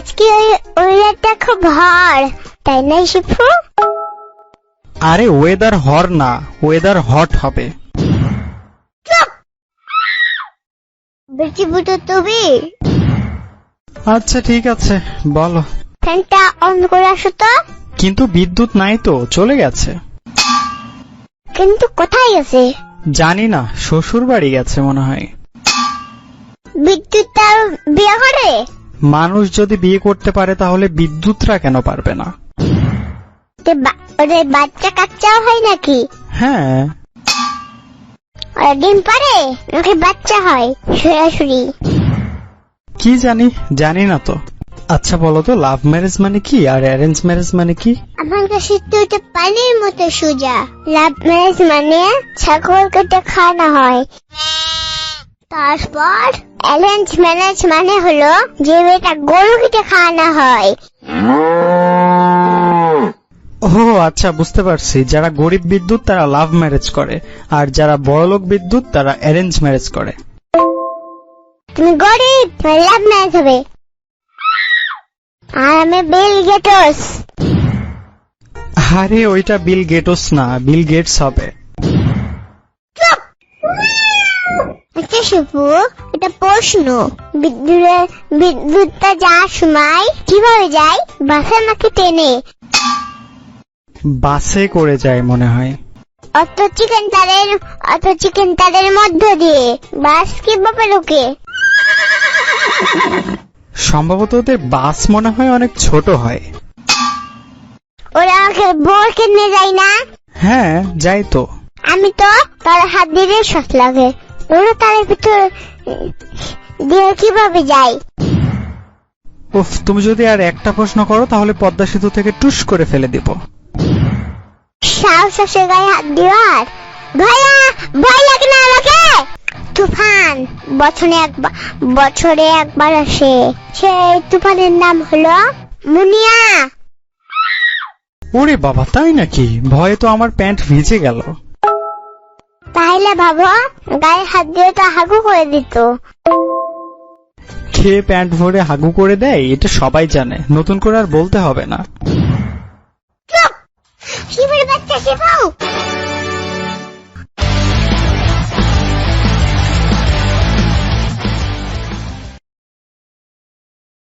আজকে ওই ওয়েদারটা খুব ভর তাই না শিফু? আরে ওয়েদার হর না ওয়েদার হট হবে। বেশি বুটো তুমি। আচ্ছা ঠিক আছে বলো। ফ্যানটা অন করে আসো তো। কিন্তু বিদ্যুৎ নাই তো চলে গেছে। কিন্তু কোথায় গেছে? জানি না শ্বশুর বাড়ি গেছে মনে হয়। বিদ্যুৎ তার বিয়ে করে মানুষ যদি বিয়ে করতে পারে তাহলে বিদ্যুৎরা কেন পারবে না? তে বা- ওদের বাচ্চা কাচ্চাও হয় নাকি? হ্যাঁ। ওরা ডিম পারে নাকি বাচ্চা হয়? সরাসরি। কি জানি জানি না তো। আচ্ছা বলো তো লাভ ম্যারেজ মানে কি আর অ্যারেঞ্জ ম্যারেজ মানে কি? আমার কাছে তো এটা পানির মতো সোজা। লাভ ম্যারেজ মানে ছাগল কেটে খাওয়ানো হয়। তারপর অ্যারেঞ্জ ম্যারেজ মানে হলো যে মেয়েটা গরু কেটে খাওয়ানো হয়। ও আচ্ছা বুঝতে পারছি। যারা গরিব বিদ্যুৎ তারা লাভ ম্যারেজ করে। আর যারা বড়লোক বিদ্যুৎ তারা অ্যারেঞ্জ ম্যারেজ করে। তুমি গরিব লাভ ম্যারেজ হবে। আর আমি বিল গেটস আরে ওইটা বিল গেটস না। বিল গেটস হবে। আচ্ছা এটা প্রশ্ন। বিদ্যুতের বিদ্যুৎটা যাওয়ার সময় কীভাবে যায়? বাসে নাকি ট্রেনে? বাসে করে যায় মনে হয়। অত চিকেন তারের অত চিকেন তারের মধ্য দিয়ে। বাস কীভাবে ঢুকে সম্ভবত ওদের বাস মনে হয় অনেক ছোট হয়। ওরা আমাকে নিয়ে যায় না? হ্যাঁ যাই তো। আমি তো তার হাত দিয়ে শ্বাস লাগে। ওরা তারের ভিতর দিয়ে কীভাবে যায় উফ তুমি যদি আর একটা প্রশ্ন করো তাহলে পদ্মা সেতু থেকে টুস করে ফেলে দিব। সাহস আছে গায়ে হাত দেওয়ার? ভয়া ভয় লাগে না আমাকে? তুফান বছরে একবার বছরে একবার আসে। সেই তুফানের নাম হলো মুনিয়া। ওরে বাবা তাই নাকি? ভয়ে তো আমার প্যান্ট ভিজে গেল। তাহলে ভাবো গায়ে হাত দিয়ে তো হাগু করে দিত। খেয়ে প্যান্ট ভরে হাগু করে দেয় এটা সবাই জানে। নতুন করে আর বলতে হবে না। চুপ! শিবের বাচ্চা শিবাও